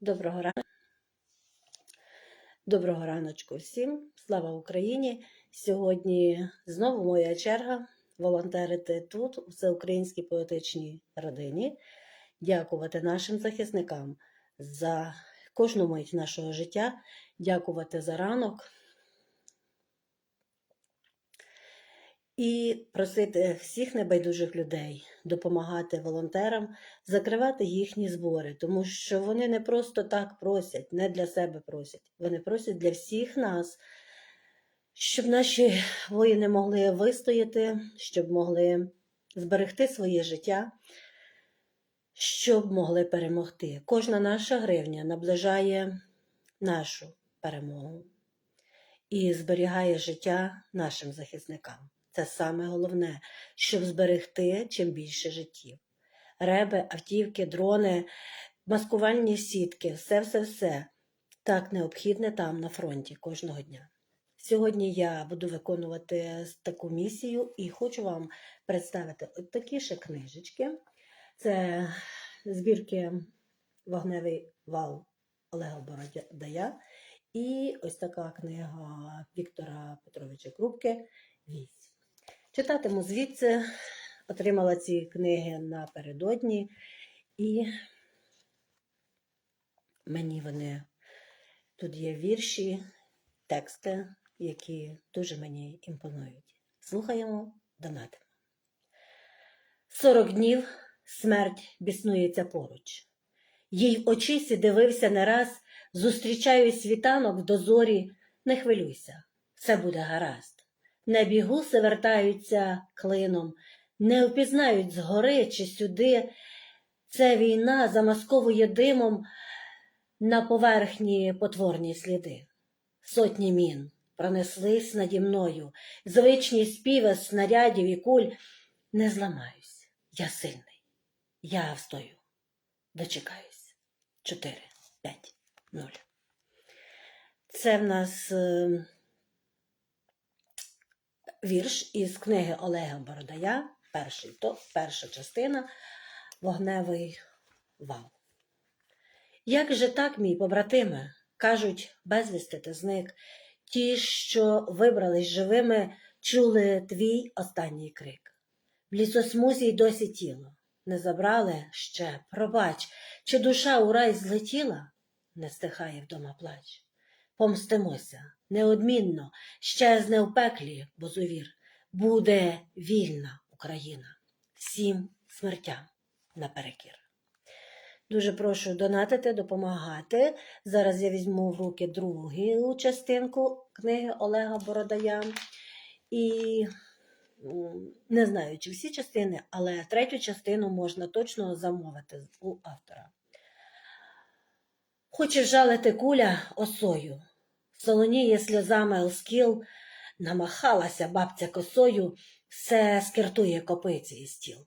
Доброго ранку. Доброго раночку всім. Слава Україні! Сьогодні знову моя черга волонтерити тут, у всеукраїнській поетичній родині, дякувати нашим захисникам за кожну мить нашого життя, дякувати за ранок і просити всіх небайдужих людей допомагати волонтерам закривати їхні збори, тому що вони не просто так просять, не для себе просять. Вони просять для всіх нас, щоб наші воїни могли вистояти, щоб могли зберегти своє життя, щоб могли перемогти. Кожна наша гривня наближає нашу перемогу і зберігає життя нашим захисникам. Це саме головне, щоб зберегти чим більше життів реби, автівки, дрони, маскувальні сітки, все-все-все так необхідне там на фронті кожного дня. Сьогодні я буду виконувати таку місію і хочу вам представити от такі ще книжечки. Це збірки Вогневий вал Олега Бородая і ось така книга Віктора Петровича Крупки Вісь. Читатиму звідси отримала ці книги напередодні, і мені вони тут є вірші, тексти, які дуже мені імпонують. Слухаємо, донатимо. Сорок днів смерть біснується поруч. Їй в очисі дивився не раз, зустрічаю світанок в дозорі, не хвилюйся, все буде гаразд. Небі гуси вертаються клином, не впізнають згори чи сюди. Це війна замасковує димом на поверхні потворні сліди. Сотні мін пронеслись наді мною, звичні співи снарядів і куль. Не зламаюсь, я сильний, я встою, дочекаюсь. Чотири, п'ять, нуль. Це в нас е, вірш із книги Олега Бородая перший, то перша частина Вогневий вал. Як же так, мій побратиме, кажуть, безвісти ти зник, ті, що вибрались живими, чули твій останній крик. В лісосмузі й досі тіло. Не забрали? Ще, пробач, чи душа у рай злетіла, не стихає вдома плач. Помстимося неодмінно, щезне в пеклі, бозовір, буде вільна Україна. Всім смертям наперекір. Дуже прошу донатити, допомагати. Зараз я візьму в руки другу частинку книги Олега Бородая. І не знаю, чи всі частини, але третю частину можна точно замовити у автора. Хоче жалити куля осою. Солоніє сльозами оскіл, намахалася бабця косою, все скертує копиці і стіл.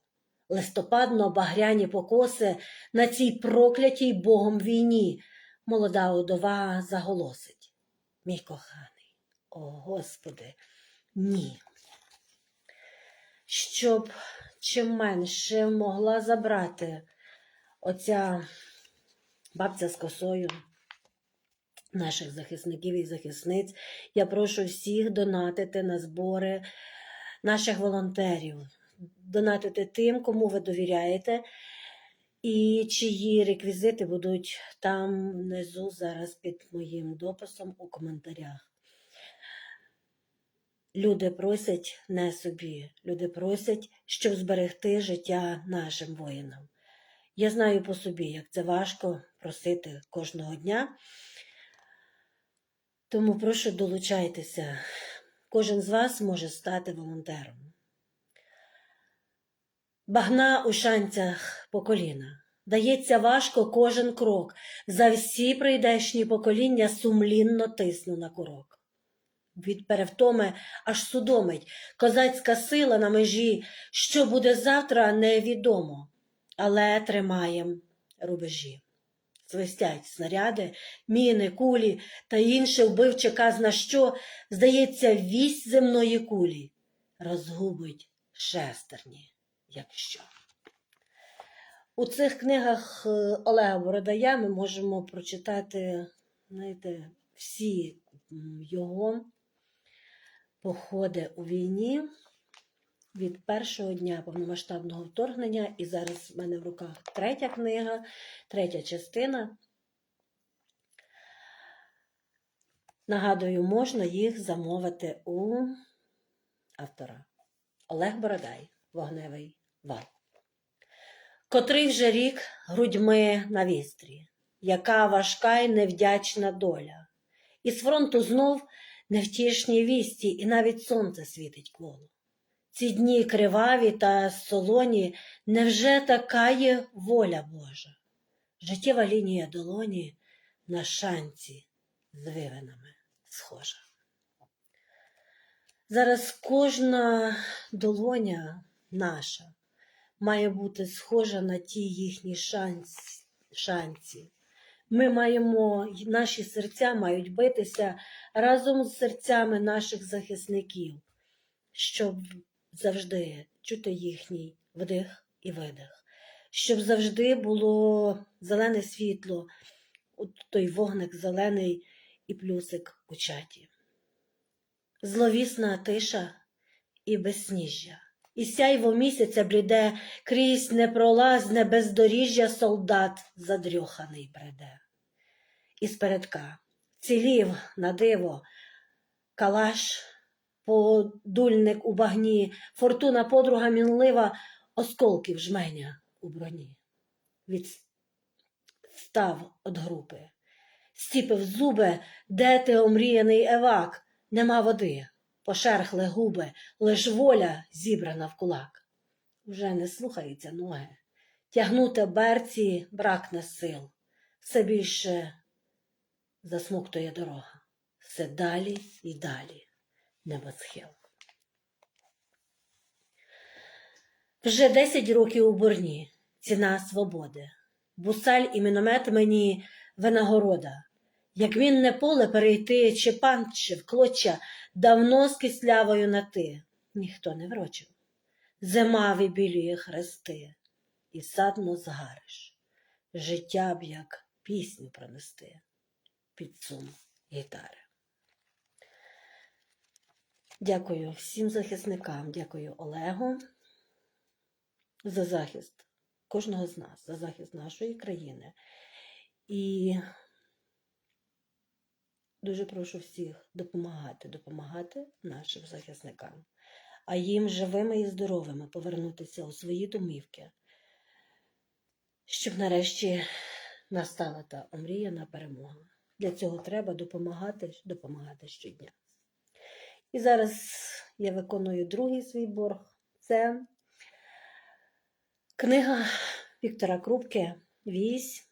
Листопадно багряні покоси на цій проклятій Богом війні молода удова заголосить. Мій коханий, о Господи, ні. Щоб чим менше могла забрати оця бабця з косою наших захисників і захисниць, я прошу всіх донатити на збори наших волонтерів, донатити тим, кому ви довіряєте, і чиї реквізити будуть там внизу зараз під моїм дописом у коментарях. Люди просять не собі, люди просять, щоб зберегти життя нашим воїнам. Я знаю по собі, як це важко просити кожного дня. Тому прошу долучайтеся. Кожен з вас може стати волонтером. Багна у шанцях по коліна. Дається важко кожен крок. За всі прийдешні покоління сумлінно тисну на курок. Від перевтоми аж судомить козацька сила на межі, що буде завтра, невідомо, але тримаєм рубежі. Свистять снаряди, міни, кулі та інше вбивче казна що, здається, вісь земної кулі розгубить шестерні, якщо. У цих книгах е, Олега Бородая ми можемо прочитати, знаєте, всі його походи у війні від першого дня повномасштабного вторгнення. І зараз в мене в руках третя книга, третя частина. Нагадую, можна їх замовити у автора Олег Бородай, Вогневий вал. Котрий вже рік грудьми на вістрі, яка важка й невдячна доля. Із фронту знов невтішні вісті, і навіть сонце світить коло. Ці дні криваві та солоні, невже така є воля Божа? Життєва лінія долоні на шанці з вивинами схожа. Зараз кожна долоня наша має бути схожа на ті їхні шанс- шанці. Ми маємо, наші серця мають битися разом з серцями наших захисників, щоб завжди чути їхній вдих і видих, щоб завжди було зелене світло, от той вогник зелений і плюсик у чаті. Зловісна тиша і безсніжжя. І сяйво місяця бліде, крізь непролазне бездоріжжя солдат задрьоханий бреде. І спередка цілів на диво, калаш, подульник у багні, фортуна подруга мінлива, осколків жменя у броні. Відстав од групи, стіпив зуби, де ти омріяний евак, нема води, пошерхли губи, лиш воля зібрана в кулак. Уже не слухаються ноги, тягнути берці бракне сил, все більше засмоктує дорога, все далі і далі небосхил. Вже десять років у бурні, ціна свободи. Бусаль і міномет мені винагорода. Як мінне поле перейти, чи пан, чи в клоча, давно з кислявою на ти, ніхто не врочив. Зима вибілює хрести, і садно згариш. Життя б як пісню пронести під сум гітари. Дякую всім захисникам, дякую Олегу за захист кожного з нас, за захист нашої країни. І дуже прошу всіх допомагати, допомагати нашим захисникам, а їм живими і здоровими повернутися у свої домівки, щоб нарешті настала та омріяна перемога. Для цього треба допомагати, допомагати щодня. І зараз я виконую другий свій борг. Це книга Віктора Крупки Вісь,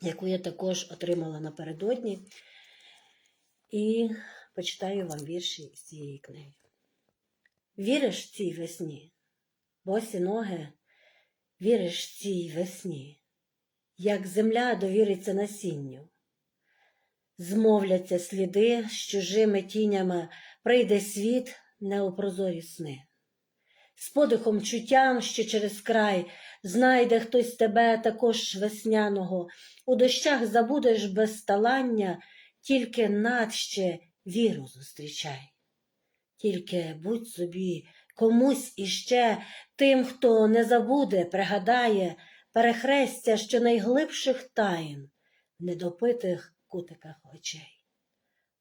яку я також отримала напередодні. І почитаю вам вірші з цієї книги. Віриш цій весні, босі ноги, віриш цій весні, як земля довіриться насінню. Змовляться сліди з чужими тінями, прийде світ не сни. З подихом чуттям, що через край знайде хтось тебе також весняного, у дощах забудеш безталання, тільки надще віру зустрічай. Тільки будь собі комусь іще тим, хто не забуде, пригадає перехрестя що найглибших таїн, недопитих кутиках очей.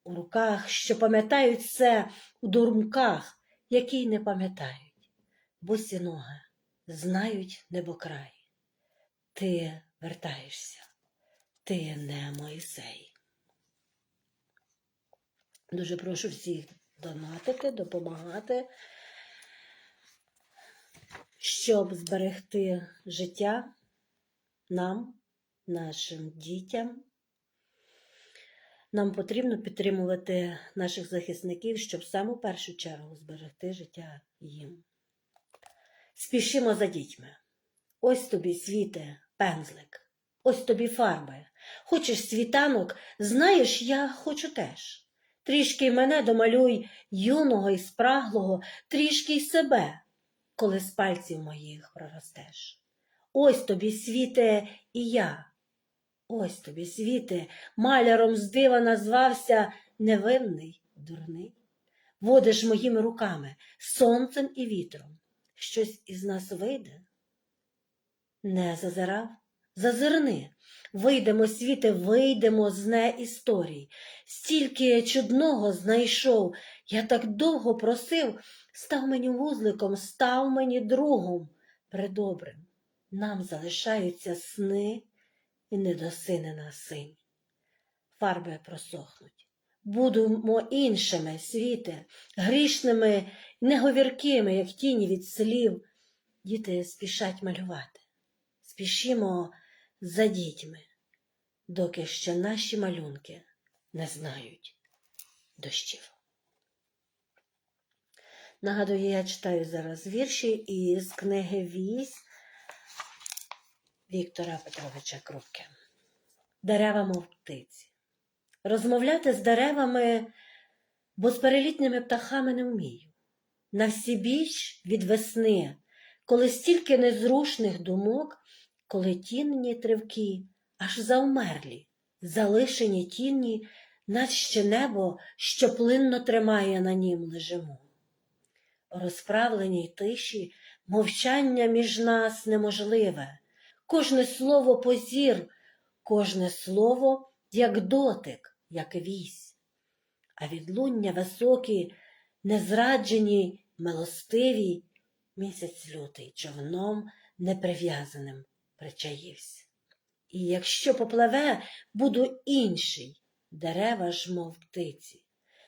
У руках, що пам'ятають все, у думках, які не пам'ятають, босі ноги знають небокрай. Ти вертаєшся, ти не Моїсей. Дуже прошу всіх донатити, допомагати, щоб зберегти життя нам, нашим дітям. Нам потрібно підтримувати наших захисників, щоб в першу чергу зберегти життя їм. Спішимо за дітьми. Ось тобі світе, пензлик, ось тобі фарби. Хочеш світанок, знаєш, я хочу теж. Трішки мене домалюй юного і спраглого, трішки й себе, коли з пальців моїх проростеш. Ось тобі світе і я. Ось тобі світе, маляром з дива назвався невинний, дурний. Водиш моїми руками, сонцем і вітром. Щось із нас вийде? Не зазирав? Зазирни. Вийдемо, світе, вийдемо з не історій. Стільки чудного знайшов, я так довго просив, став мені вузликом, став мені другом предобрим. Нам залишаються сни і недосинена синь. Фарби просохнуть. Будемо іншими, світе, грішними, неговіркими, як тіні від слів. Діти спішать малювати. Спішімо за дітьми, доки ще наші малюнки не знають дощів. Нагадую, я читаю зараз вірші із книги Вісь Віктора Петровича Крупки. Дерева, мов птиці. Розмовляти з деревами, бо з перелітніми птахами не вмію. На всі біч від весни, коли стільки незрушних думок, коли тінні тривки аж завмерлі, залишені тінні, наче небо, що плинно тримає на нім лежимо. Розправленій тиші мовчання між нас неможливе, кожне слово позір, кожне слово як дотик, як вісь, а відлуння високі, незраджені, милостиві, місяць лютий човном неприв'язаним причаївся. І якщо попливе, буду інший, дерева ж, мов птиці.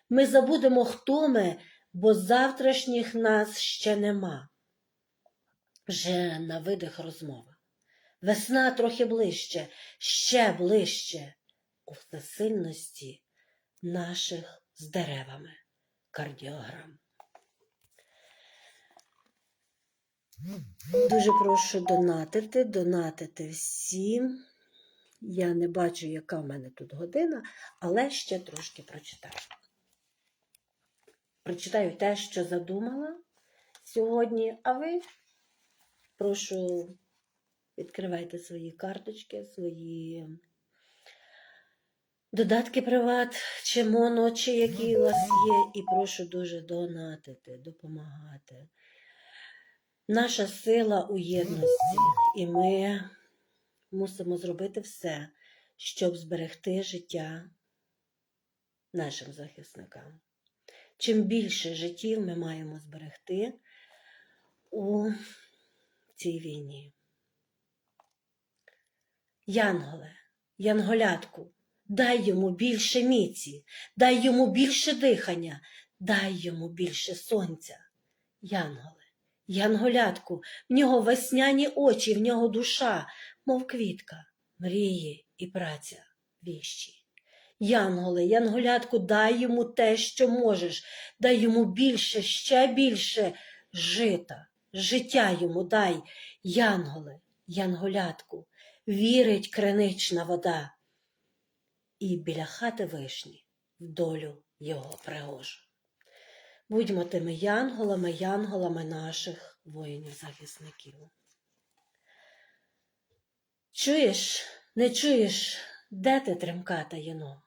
Ми забудемо, хто ми, бо завтрашніх нас ще нема. Вже на видих розмова. Весна трохи ближче, ще ближче у всесильності наших з деревами кардіограм. Дуже прошу донатити, донатити всім. Я не бачу, яка в мене тут година, але ще трошки прочитаю. Прочитаю те, що задумала сьогодні, а ви прошу відкривайте свої карточки, свої додатки приват чи моно, чи які у вас є, і прошу дуже донатити, допомагати. Наша сила у єдності, і ми мусимо зробити все, щоб зберегти життя нашим захисникам. Чим більше життів ми маємо зберегти у цій війні. Янголе, янголятку, дай йому більше міці, дай йому більше дихання, дай йому більше сонця. Янголе, янголятку, в нього весняні очі, в нього душа, мов квітка, мрії і праця віщі. Янголе, янголятку, дай йому те, що можеш, дай йому більше, ще більше жита, життя йому дай, янголе, янголятку, вірить кринична вода. І біля хати вишні в долю його пригожу. Будьмо тими янголами, янголами наших воїнів-захисників. Чуєш, не чуєш, де ти тремка таєно?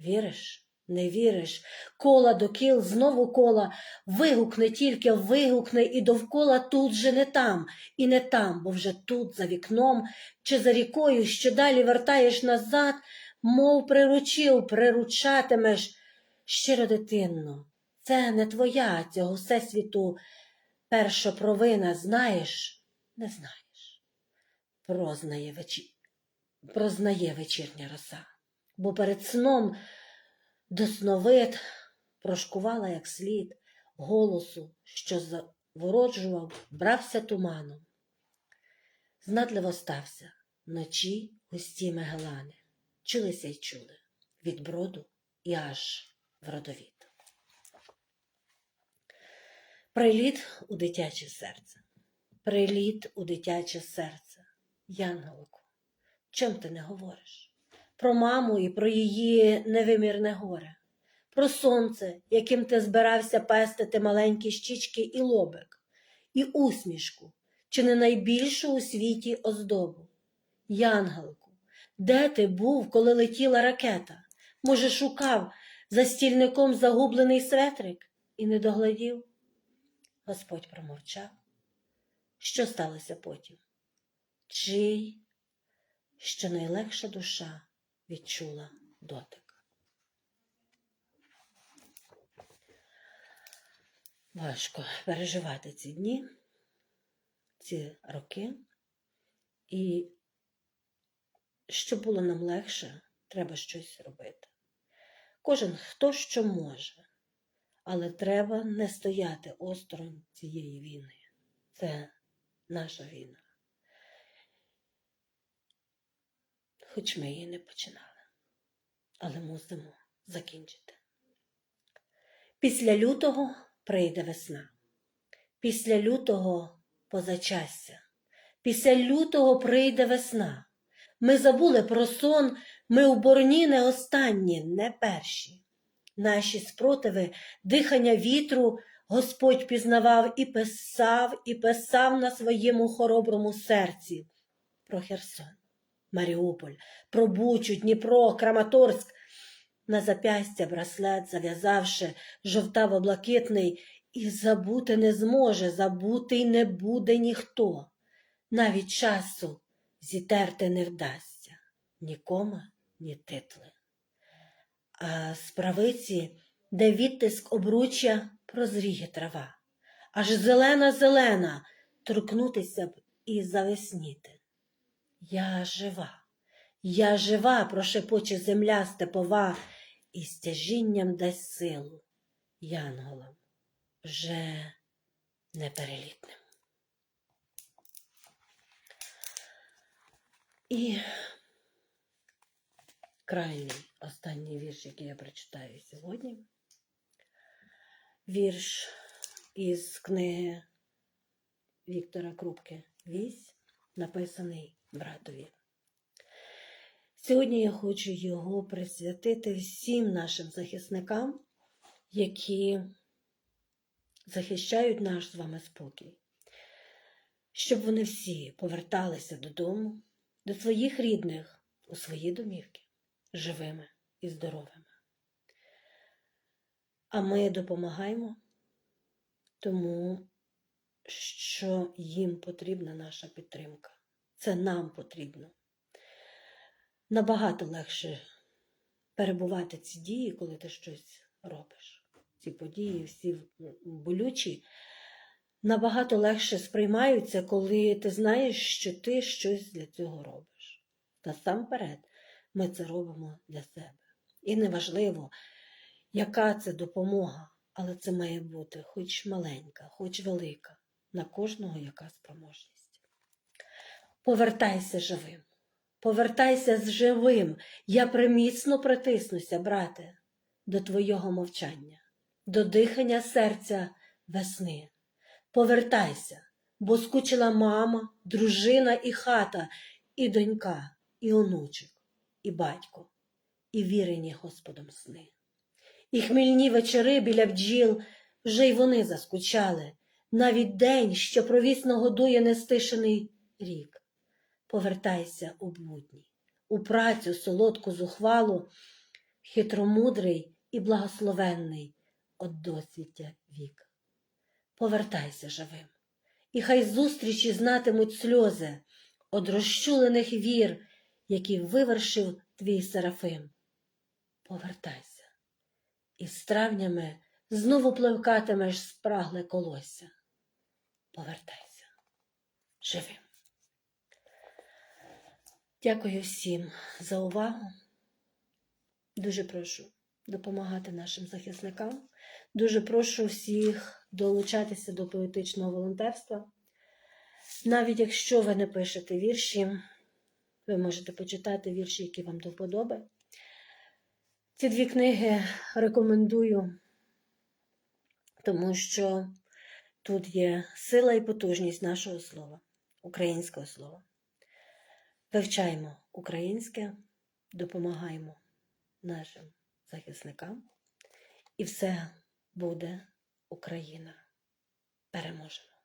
Віриш? Не віриш, кола до кіл, знову кола, вигукне тільки, вигукне і довкола тут же не там, і не там, бо вже тут, за вікном, чи за рікою, що далі вертаєш назад, мов приручив, приручатимеш щиро дитинно. Це не твоя цього всесвіту перша провина, знаєш, не знаєш. Прознає, вечі... Прознає вечірня роса, бо перед сном Досновид прошкувала як слід голосу, що завороджував, брався туманом. Знадливо стався вночі густі мегелани, чулися й чули від броду і аж в родовід. Приліт у дитяче серце, приліт у дитяче серце, Янголику, чим ти не говориш? Про маму і про її невимірне горе, про сонце, яким ти збирався пестити маленькі щічки і лобик, і усмішку, чи не найбільшу у світі оздобу. Янголку, де ти був, коли летіла ракета? Може, шукав за стільником загублений светрик і не доглядів? Господь промовчав. Що сталося потім? Чий, що найлегша душа відчула дотик. Важко переживати ці дні, ці роки. І щоб було нам легше, треба щось робити. Кожен хто що може, але треба не стояти осторонь цієї війни. Це наша війна. Хоч ми її не починали, але мусимо закінчити. Після лютого прийде весна. Після лютого позачастя. Після лютого прийде весна. Ми забули про сон, ми у борні не останні, не перші. Наші спротиви, дихання вітру Господь пізнавав і писав, і писав на своєму хороброму серці про Херсон, Маріуполь, про Дніпро, Краматорськ. На запястя браслет, зав'язавши жовтаво-блакитний, і забути не зможе, забути й не буде ніхто. Навіть часу зітерти не вдасться ні кома, ні титли. А з правиці, де відтиск обруччя, прозріє трава, аж зелена-зелена торкнутися б і завесніти. Я жива, я жива, прошепоче земля степова, і стяжінням дасть силу янголам вже неперелітним. І крайній останній вірш, який я прочитаю сьогодні. Вірш із книги Віктора Крупки Вісь, написаний братові. Сьогодні я хочу його присвятити всім нашим захисникам, які захищають наш з вами спокій, щоб вони всі поверталися додому, до своїх рідних, у свої домівки, живими і здоровими. А ми допомагаємо, тому що їм потрібна наша підтримка. Це нам потрібно. Набагато легше перебувати ці дії, коли ти щось робиш. Ці події, всі болючі, набагато легше сприймаються, коли ти знаєш, що ти щось для цього робиш. Насамперед, ми це робимо для себе. І неважливо, яка це допомога, але це має бути хоч маленька, хоч велика, на кожного яка спроможність. Повертайся живим. Повертайся з живим, я приміцно притиснуся, брате, до твого мовчання, до дихання серця весни. Повертайся, бо скучила мама, дружина і хата, і донька, і онучок, і батько, і вірені Господом сни. І хмільні вечори біля бджіл вже й вони заскучали, навіть день, що провісно годує нестишений рік повертайся у будні, у працю солодку зухвалу, хитромудрий і благословенний от досвіття вік. Повертайся живим, і хай зустрічі знатимуть сльози од розчулених вір, які вивершив твій Серафим. Повертайся, і з травнями знову пливкатимеш спрагле колосся. Повертайся живим. Дякую всім за увагу. Дуже прошу допомагати нашим захисникам. Дуже прошу всіх долучатися до поетичного волонтерства. Навіть якщо ви не пишете вірші, ви можете почитати вірші, які вам до вподоби. Ці дві книги рекомендую, тому що тут є сила і потужність нашого слова, українського слова. Вивчаємо українське, допомагаємо нашим захисникам, і все буде Україна переможена.